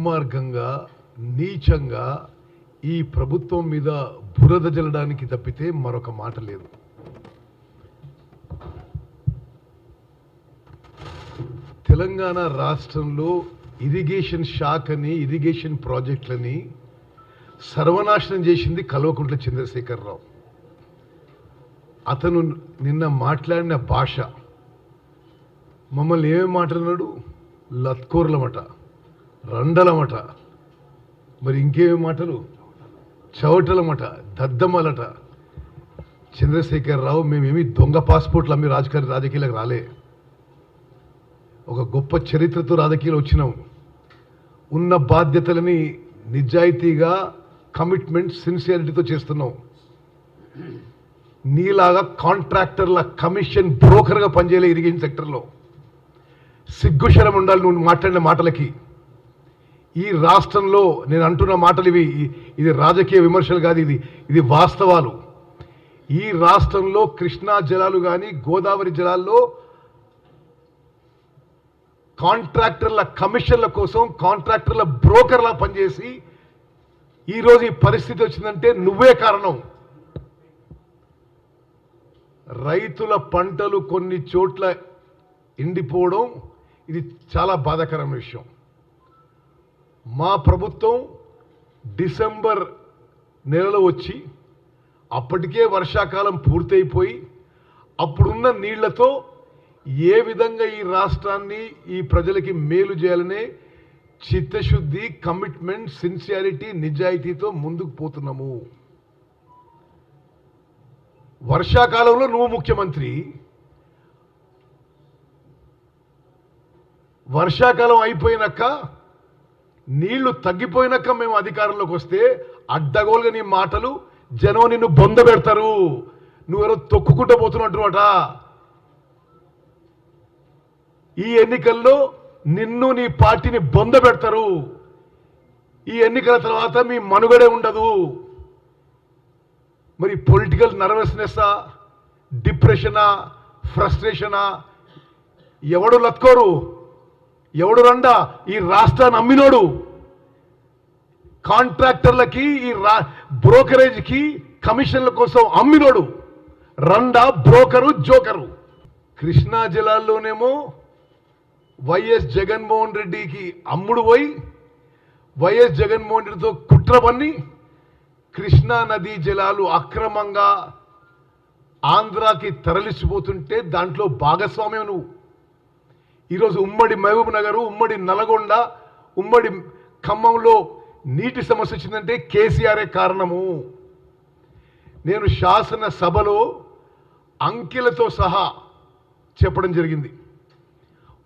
దుర్మార్గంగా నీచంగా ఈ ప్రభుత్వం మీద బురద జల్లడానికి తప్పితే మరొక మాట లేదు. తెలంగాణ రాష్ట్రంలో ఇరిగేషన్ శాఖని ఇరిగేషన్ ప్రాజెక్టులని సర్వనాశనం చేసింది కల్వకుంట్ల చంద్రశేఖరరావు. అతను నిన్న మాట్లాడిన భాష. మమ్మల్ని ఏమేమి మాట్లాడినాడు? లత్కోర్లమట రండలమట. మరి ఇంకేమి మాటలు? చవటలమట దద్దమ్మలట. చంద్రశేఖరరావు మేమేమి దొంగ పాస్పోర్ట్లు అమ్మి రాజకీయ రాజకీయాలకు రాలే. ఒక గొప్ప చరిత్రతో రాజకీయాలు వచ్చినాం. ఉన్న బాధ్యతలని నిజాయితీగా కమిట్మెంట్ సిన్సియారిటీతో చేస్తున్నాం. నీలాగా కాంట్రాక్టర్ల కమిషన్ బ్రోకర్గా పనిచేయలే ఇరిగేషన్ సెక్టర్లో సిగ్గుశరం ఉండాలి నువ్వు మాట్లాడిన మాటలకి. ఈ రాష్ట్రంలో నేను అంటున్న మాటలు ఇవి ఇది రాజకీయ విమర్శలు కాదు ఇది ఇది వాస్తవాలు. ఈ రాష్ట్రంలో కృష్ణా జలాలు కానీ గోదావరి జలాల్లో కాంట్రాక్టర్ల కమిషన్ల కోసం కాంట్రాక్టర్ల బ్రోకర్లా పనిచేసి ఈరోజు ఈ పరిస్థితి వచ్చిందంటే నువ్వే కారణం. రైతుల పంటలు కొన్ని చోట్ల ఎండిపోవడం ఇది చాలా బాధాకరమైన విషయం. మా ప్రభుత్వం డిసెంబర్ నెలలో వచ్చి అప్పటికే వర్షాకాలం పూర్తయిపోయి అప్పుడున్న నీళ్ళతో ఏ విధంగా ఈ రాష్ట్రాన్ని ఈ ప్రజలకి మేలు చేయాలనే చిత్తశుద్ధి కమిట్మెంట్ సిన్సియారిటీ నిజాయితీతో ముందుకు పోతున్నాము. వర్షాకాలంలో నువ్వు ముఖ్యమంత్రి. వర్షాకాలం అయిపోయినాక నీళ్ళు తగ్గిపోయినాక మేము అధికారంలోకి వస్తే అడ్డగోలుగా నీ మాటలు జనం నిన్ను బొంద పెడతారు. నువ్వెవరో తొక్కుకుంటూ పోతున్నట్టుమాట ఈ ఎన్నికల్లో నిన్ను నీ పార్టీని బొంద పెడతారు. ఈ ఎన్నికల తర్వాత మీ మనుగడే ఉండదు. మరి పొలిటికల్ నర్వస్నెస్సా డిప్రెషనా ఫ్రస్ట్రేషనా? ఎవడు లత్కోరు? ఎవడు రండా? ఈ రాష్ట్రాన్ని అమ్మినోడు. కాంట్రాక్టర్లకి ఈ రా బ్రోకరేజ్కి కమిషన్ల కోసం అమ్మినోడు. రండా బ్రోకరు జోకరు. కృష్ణా జిల్లాల్లోనేమో వైఎస్ జగన్మోహన్ రెడ్డికి అమ్ముడు పోయి వైఎస్ జగన్మోహన్ రెడ్డితో కుట్ర పన్ని కృష్ణా నదీ జలాలు అక్రమంగా ఆంధ్రాకి తరలిసిపోతుంటే దాంట్లో భాగస్వామ్యం నువ్వు. ఈరోజు ఉమ్మడి మహబూబ్ నగర్ ఉమ్మడి నల్గొండ ఉమ్మడి ఖమ్మంలో నీటి సమస్య వచ్చిందంటే కేసీఆరే కారణము. నేను శాసన సభలో అంకెలతో సహా చెప్పడం జరిగింది.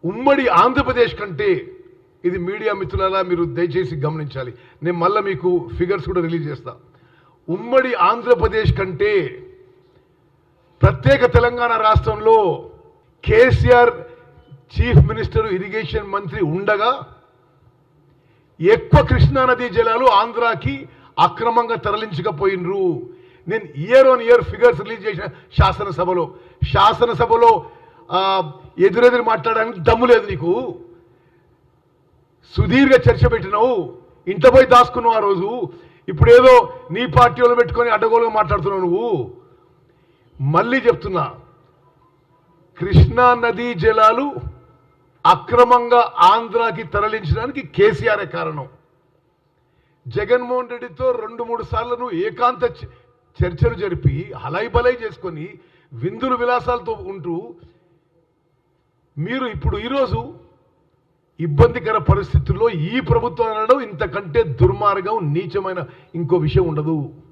ఉమ్మడి ఆంధ్రప్రదేశ్ కంటే ఇది మీడియా మిత్రులారా మీరు దయచేసి గమనించాలి. నేను మళ్ళీ మీకు ఫిగర్స్ కూడా రిలీజ్ చేస్తా. ఉమ్మడి ఆంధ్రప్రదేశ్ కంటే ప్రత్యేక తెలంగాణ రాష్ట్రంలో కేసీఆర్ చీఫ్ మినిస్టర్ ఇరిగేషన్ మంత్రి ఉండగా ఎక్కువ కృష్ణానదీ జలాలు ఆంధ్రాకి అక్రమంగా తరలించకపోయినరు. నేను year on year figures release చేసిన శాసనసభలో. శాసనసభలో ఎదురెదురు మాట్లాడడానికి దమ్ము లేదు నీకు. సుదీర్ఘ చర్చ పెట్టినావు. ఇంట పోయి దాచుకున్నావు ఆ రోజు. ఇప్పుడు ఏదో నీ పార్టీ వాళ్ళు పెట్టుకొని అడ్డగోలుగా మాట్లాడుతున్నావు నువ్వు. మళ్ళీ చెప్తున్నా. కృష్ణా నదీ జలాలు అక్రమంగా ఆంధ్రాకి తరలించడానికి కేసీఆరే కారణం. జగన్మోహన్ రెడ్డితో రెండు మూడు సార్లు ఏకాంత చ- చర్చలు జరిపి హలై బలై చేసుకొని విందులు విలాసాలతో ఉంటూ మీరు ఇప్పుడు ఈరోజు ఇబ్బందికర పరిస్థితుల్లో ఈ ప్రభుత్వం అనడం ఇంతకంటే దుర్మార్గం నీచమైన ఇంకో విషయం ఉండదు.